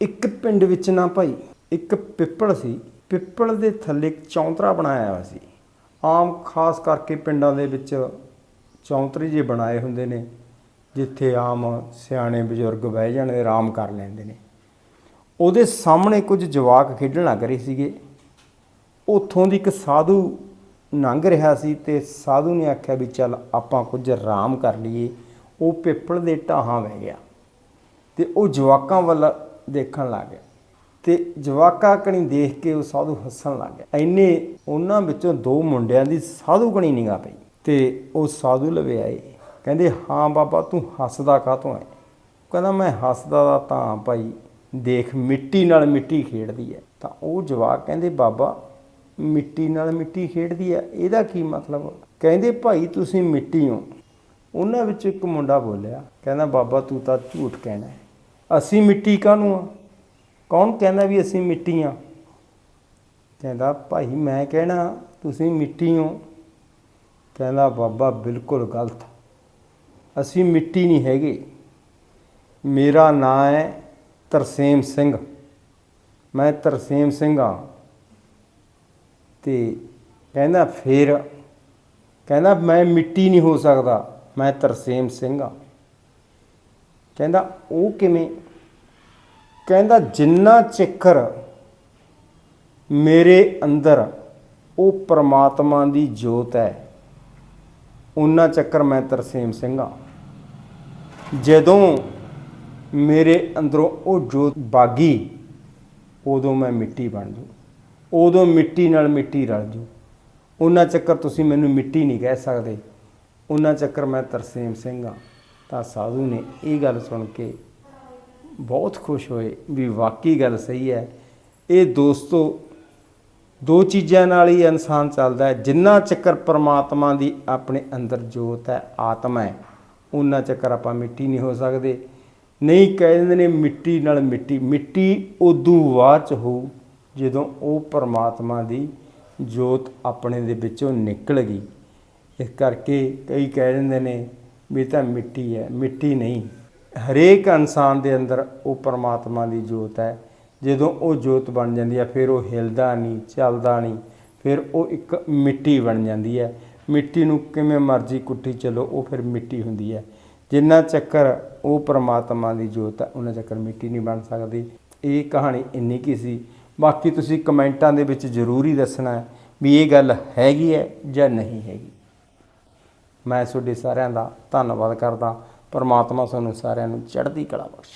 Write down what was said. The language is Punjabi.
ਇੱਕ ਪਿੰਡ ਵਿੱਚ ਨਾ ਭਾਈ, ਇੱਕ ਪਿੱਪਲ ਸੀ। ਪਿੱਪਲ ਦੇ ਥੱਲੇ ਇੱਕ ਚੌਂਤਰਾ ਬਣਾਇਆ ਹੋਇਆ ਸੀ। ਆਮ ਖਾਸ ਕਰਕੇ ਪਿੰਡਾਂ ਦੇ ਵਿੱਚ ਚੌਂਤਰੇ ਜੇ ਬਣਾਏ ਹੁੰਦੇ ਨੇ, ਜਿੱਥੇ ਆਮ ਸਿਆਣੇ ਬਜ਼ੁਰਗ ਬਹਿ ਜਾਣ ਆਰਾਮ ਕਰ ਲੈਂਦੇ ਨੇ। ਉਹਦੇ ਸਾਹਮਣੇ ਕੁਝ ਜਵਾਕ ਖੇਡਣ ਲੱਗ ਰਹੇ ਸੀਗੇ। ਉੱਥੋਂ ਦੀ ਇੱਕ ਸਾਧੂ ਲੰਘ ਰਿਹਾ ਸੀ ਤੇ ਸਾਧੂ ਨੇ ਆਖਿਆ ਵੀ ਚੱਲ ਆਪਾਂ ਕੁਝ ਆਰਾਮ ਕਰ ਲਈਏ। ਉਹ ਪਿੱਪਲ ਦੇ ਢਾਹਾਂ ਬਹਿ ਗਿਆ। ਤੇ ਉਹ ਜਵਾਕਾਂ ਵੱਲ ਦੇਖਣ ਲੱਗ ਗਿਆ। ਤੇ ਜਵਾਕਾਂ ਕਣੀ ਦੇਖ ਕੇ ਉਹ ਸਾਧੂ ਹੱਸਣ ਲੱਗ ਗਿਆ। ਐਨੇ ਉਹਨਾਂ ਵਿੱਚੋਂ ਦੋ ਮੁੰਡਿਆਂ ਦੀ ਸਾਧੂ ਕਣੀ ਨਿਗਾਹ ਪਈ ਤੇ ਉਹ ਸਾਧੂ ਲਵੇ ਆਏ। ਕਹਿੰਦੇ, ਹਾਂ ਬਾਬਾ, ਤੂੰ ਹੱਸਦਾ ਕਾਹਤੋਂ ਹੈ ਕਹਿੰਦਾ, ਮੈਂ ਹੱਸਦਾ ਤਾਂ ਭਾਈ, ਦੇਖ ਮਿੱਟੀ ਨਾਲ ਮਿੱਟੀ ਖੇਡਦੀ ਹੈ ਤਾਂ ਉਹ ਜਵਾਕ ਕਹਿੰਦੇ, ਬਾਬਾ, ਮਿੱਟੀ ਨਾਲ ਮਿੱਟੀ ਖੇਡਦੀ ਹੈ ਇਹਦਾ ਕੀ ਮਤਲਬ? ਕਹਿੰਦੇ, ਭਾਈ, ਤੁਸੀਂ ਮਿੱਟੀ ਹੋ। ਉਹਨਾਂ ਵਿੱਚ ਇੱਕ ਮੁੰਡਾ ਬੋਲਿਆ, ਕਹਿੰਦਾ, ਬਾਬਾ, ਤੂੰ ਤਾਂ ਝੂਠ ਕਹਿਣਾ ਹੈ ਅਸੀਂ ਮਿੱਟੀ ਕਾਹਨੂੰ ਆ? ਕੌਣ ਕਹਿੰਦਾ ਵੀ ਅਸੀਂ ਮਿੱਟੀ ਆ? ਕਹਿੰਦਾ, ਭਾਈ ਮੈਂ ਕਹਿਣਾ, ਤੁਸੀਂ ਮਿੱਟੀ ਹੋ। ਕਹਿੰਦਾ, ਬਾਬਾ, ਬਿਲਕੁਲ ਗਲਤ। ਅਸੀਂ ਮਿੱਟੀ ਨਹੀਂ ਹੈਗੇ। ਮੇਰਾ ਨਾਂ ਹੈ ਤਰਸੇਮ ਸਿੰਘ। ਮੈਂ ਤਰਸੇਮ ਸਿੰਘ ਆ ਤੇ ਕਹਿੰਦਾ, ਫੇਰ? ਕਹਿੰਦਾ, ਮੈਂ ਮਿੱਟੀ ਨਹੀਂ ਹੋ ਸਕਦਾ। ਮੈਂ ਤਰਸੇਮ ਸਿੰਘ ਆ ਕਹਿੰਦਾ, ਉਹ ਕਿਵੇਂ? ਕਹਿੰਦਾ, ਜਿੰਨਾ ਚਿੱਕਰ ਮੇਰੇ ਅੰਦਰ, ਉਹ ਪ੍ਰਮਾਤਮਾ ਦੀ ਜੋਤ ਹੈ। ਉਹਨਾਂ ਚੱਕਰ ਮੈਂ ਤਰਸੇਮ ਸਿੰਘ ਆ ਜਦੋਂ ਮੇਰੇ ਅੰਦਰੋਂ ਉਹ ਜੋਤ ਬਾਗੀ, ਉਦੋਂ ਮੈਂ ਮਿੱਟੀ ਬਣ ਜੂ। ਉਦੋਂ ਮਿੱਟੀ ਨਾਲ ਮਿੱਟੀ ਰਲ ਜੂ। ਉਹਨਾਂ ਚੱਕਰ ਤੁਸੀਂ ਮੈਨੂੰ ਮਿੱਟੀ ਨਹੀਂ ਕਹਿ ਸਕਦੇ। ਉਹਨਾਂ ਚੱਕਰ ਮੈਂ ਤਰਸੇਮ ਸਿੰਘ ਆ ਤਾਂ ਸਾਧੂ ਨੇ ਇਹ ਗੱਲ ਸੁਣ ਕੇ ਬਹੁਤ ਖੁਸ਼ ਹੋਏ ਵੀ ਵਾਕਈ ਗੱਲ ਸਹੀ ਹੈ। ਇਹ ਦੋਸਤੋ, ਦੋ ਚੀਜ਼ਾਂ ਨਾਲ ਹੀ ਇਨਸਾਨ ਚੱਲਦਾ ਹੈ। ਜਿੰਨਾ ਚੱਕਰ ਪਰਮਾਤਮਾ ਦੀ ਆਪਣੇ ਅੰਦਰ ਜੋਤ ਹੈ, ਆਤਮਾ ਹੈ ਉਹਨਾਂ ਚੱਕਰ ਆਪਾਂ ਮਿੱਟੀ ਨਹੀਂ ਹੋ ਸਕਦੇ। ਨਹੀਂ ਕਹਿ ਦਿੰਦੇ ਨੇ ਮਿੱਟੀ ਨਾਲ ਮਿੱਟੀ। ਮਿੱਟੀ ਉਦੋਂ ਬਾਅਦ ਚ ਹੋਊ ਜਦੋਂ ਉਹ ਪਰਮਾਤਮਾ ਦੀ ਜੋਤ ਆਪਣੇ ਦੇ ਵਿੱਚੋਂ ਨਿਕਲ ਗਈ। ਇਸ ਕਰਕੇ ਕਈ ਕਹਿ ਦਿੰਦੇ ਨੇ ਵੀ ਤਾਂ ਮਿੱਟੀ ਹੈ। ਮਿੱਟੀ ਨਹੀਂ। ਹਰੇਕ ਇਨਸਾਨ ਦੇ ਅੰਦਰ ਉਹ ਪਰਮਾਤਮਾ ਦੀ ਜੋਤ ਹੈ। ਜਦੋਂ ਉਹ ਜੋਤ ਬਣ ਜਾਂਦੀ ਹੈ, ਫਿਰ ਉਹ ਹਿਲਦਾ ਨਹੀਂ, ਚੱਲਦਾ ਨਹੀਂ, ਫਿਰ ਉਹ ਇੱਕ ਮਿੱਟੀ ਬਣ ਜਾਂਦੀ ਹੈ। ਮਿੱਟੀ ਨੂੰ ਕਿਵੇਂ ਮਰਜ਼ੀ ਕੁੱਟੀ ਚਲੋ, ਉਹ ਫਿਰ ਮਿੱਟੀ ਹੁੰਦੀ ਹੈ। ਜਿੰਨਾ ਚੱਕਰ ਉਹ ਪਰਮਾਤਮਾ ਦੀ ਜੋਤ ਹੈ, ਉਹਨਾਂ ਚੱਕਰ ਮਿੱਟੀ ਨਹੀਂ ਬਣ ਸਕਦੀ। ਇਹ ਕਹਾਣੀ ਇੰਨੀ ਕੀ ਸੀ। ਬਾਕੀ ਤੁਸੀਂ ਕਮੈਂਟਾਂ ਦੇ ਵਿੱਚ ਜ਼ਰੂਰੀ ਦੱਸਣਾ ਵੀ ਇਹ ਗੱਲ ਹੈਗੀ ਹੈ ਜਾਂ ਨਹੀਂ ਹੈਗੀ। ਮੈਂ ਤੁਹਾਡੇ ਸਾਰਿਆਂ ਦਾ ਧੰਨਵਾਦ ਕਰਦਾ। ਪਰਮਾਤਮਾ ਤੁਹਾਨੂੰ ਸਾਰਿਆਂ ਨੂੰ ਚੜ੍ਹਦੀ ਕਲਾ ਬਖਸ਼ੇ।